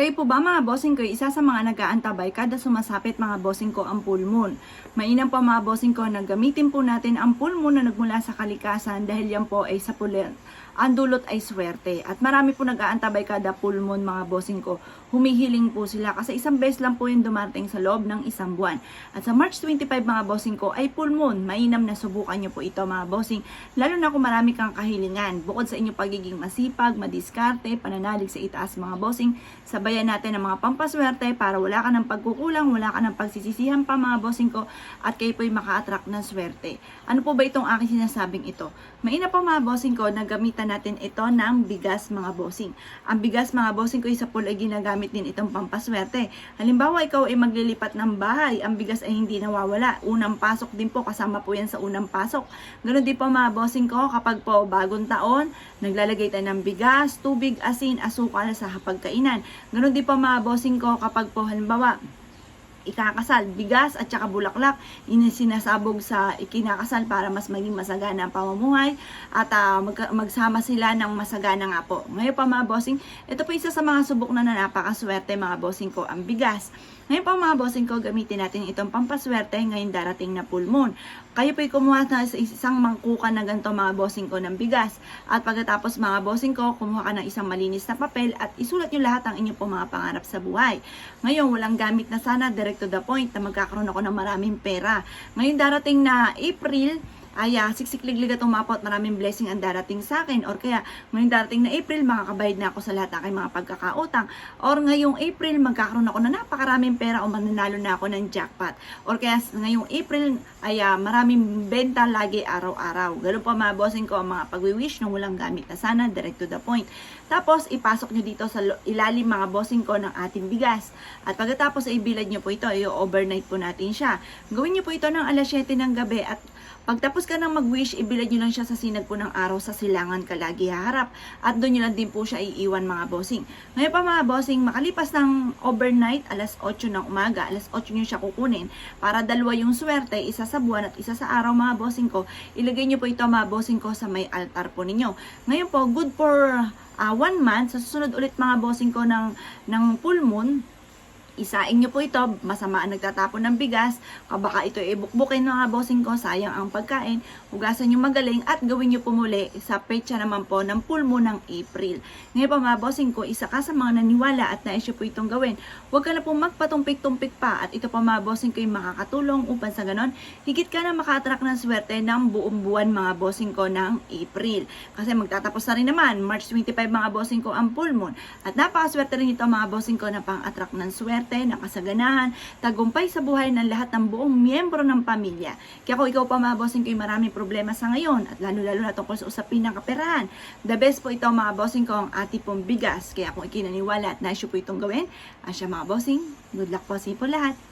Kayo po ba mga bossing ko, isa sa mga nag-aantabay kada sumasapit mga bossing ko ang full moon. Mainam po mga bossing ko na gamitin po natin ang full moon na nagmula sa kalikasan dahil yan po ay sa pulir. Ang dulot ay swerte. At marami po nag-aantabay kada full moon mga bossing ko. Humihiling po sila kasi isang beses lang po yung dumating sa loob ng isang buwan. At sa March 25 mga bossing ko ay full moon. Mainam na subukan nyo po ito mga bossing. Lalo na kung marami kang kahilingan. Bukod sa inyong pagiging masipag, madiskarte, pananalig sa itaas mga bossing, sabayan natin ang mga pampaswerte para wala ka ng pagkukulang, wala ka ng pagsisisihan pa mga bossing ko at kayo po'y maka-attract ng swerte. Ano po ba itong aking sinasabing ito? Maina po mga bossing ko na gamitan natin ito ng bigas mga bossing. Ang bigas mga bossing ko isa po ay ginagamit din itong pampaswerte. Halimbawa ikaw ay maglilipat ng bahay, ang bigas ay hindi nawawala. Unang pasok din po, kasama po yan sa unang pasok. Ganun din po mga bossing ko kapag po bagong taon, naglalagay tayo ng bigas, tubig, asin, asukal sa hapagkainan. Ganun din po mga bossing ko kapag po halimbawa, ikakasal, bigas at saka bulaklak, sinasabog sa ikinakasal para mas maging masagana ang pamumuhay at ah, mag- magsama sila ng masagana nga po. Ngayon pa mga bossing, ito po isa sa mga subok na napakaswerte mga bossing ko, ang bigas. Ngayon pa mga bossing ko, gamitin natin itong pampaswerte ngayon darating na full moon. Kayo po'y kumuha na sa isang mangkukan na ganito mga bossing ko ng bigas. At pagkatapos mga bossing ko, kumuha ka ng isang malinis na papel at isulat nyo lahat ang inyong pong mga pangarap sa buhay. Ngayon, walang gamit na sana, direct to the point na magkakaroon ako ng maraming pera. Ngayon darating na April, ay uh, siksik-liglig at umapot, maraming blessing ang darating sa akin. Or kaya, ngayong darating na April, makakabayad na ako sa lahat ng aking mga pagkakautang. Or ngayong April, magkakaroon ako na napakaraming pera o mananalo na ako ng jackpot. Or kaya ngayong April, ay ah, maraming benta lagi araw-araw. Ganun po mga bossing ko, ang mga pagwi-wish na walang gamit na sana, direct to the point. Tapos, ipasok nyo dito sa ilalim mga bossing ko ng ating bigas. At pagkatapos, ibilad nyo po ito, i-overnight po natin siya. Gawin nyo po ito ng alas 7 ng gabi at Pagtapos ka ng mag-wish, ibilad nyo lang siya sa sinag po ng araw sa silangan ka lagi haharap. At doon nyo lang din po siya iiwan mga bossing. Ngayon pa mga bossing, makalipas ng overnight, alas 8 ng umaga, alas 8 nyo siya kukunin. Para dalawa yung swerte, isa sa buwan at isa sa araw mga bossing ko. Ilagay nyo po ito mga bossing ko sa may altar po ninyo. Ngayon po, good for uh, one month. Sa susunod ulit mga bossing ko ng, ng full moon, isain nyo po ito, masama ang nagtatapon ng bigas, baka ito ibukbukin mga bossing ko, sayang ang pagkain, hugasan nyo magaling at gawin nyo po muli sa pecha naman po ng full moon ng April. Ngayon pa mga bossing ko, isa ka sa mga naniwala at naisyo po itong gawin. Huwag ka na po magpatumpik-tumpik pa at ito pa mga bossing ko yung makakatulong upang sa ganon, higit ka na makaattract ng swerte ng buong buwan mga bossing ko ng April. Kasi magtatapos na rin naman, March 25 mga bossing ko ang full moon. At napakaswerte rin ito mga bossing ko na pang-attract ng swerte, ng kasaganahan, tagumpay sa buhay ng lahat ng buong miyembro ng pamilya. Kaya kung ikaw pa mga bossing ko, yung maraming problema sa ngayon at lalo-lalo na tungkol sa usapin ng kaperahan. The best po ito mga bossing ko ang ati pong bigas. Kaya kung ikinaniwala at naisyo po itong gawin, asya mga bossing, good luck po sa po lahat.